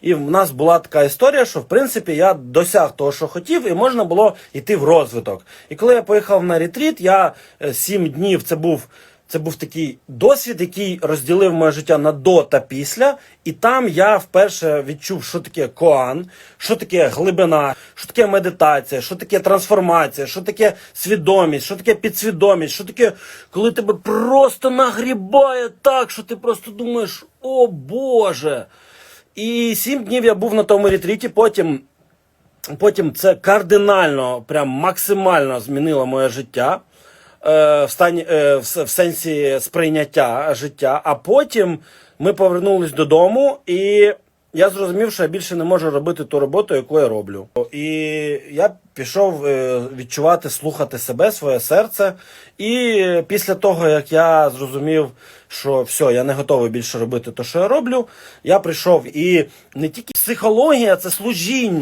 І в нас була така історія, що в принципі я досяг того, що хотів, і можна було йти в розвиток. І коли я поїхав на ретріт, я е, сім днів це був. Це був такий досвід, який розділив моє життя на до та після. І там я вперше відчув, що таке коан, що таке глибина, що таке медитація, що таке трансформація, що таке свідомість, що таке підсвідомість, що таке, коли тебе просто нагрібає так, що ти просто думаєш, о Боже. І сім днів я був на тому ретріті, потім Потім це кардинально, прям максимально змінило моє життя е, в, стані, е, в, в сенсі сприйняття життя. А потім ми повернулись додому, і я зрозумів, що я більше не можу робити ту роботу, яку я роблю. І я пішов е, відчувати, слухати себе, своє серце. І після того, як я зрозумів, що все, я не готовий більше робити те, що я роблю, я прийшов. І не тільки психологія, це служіння.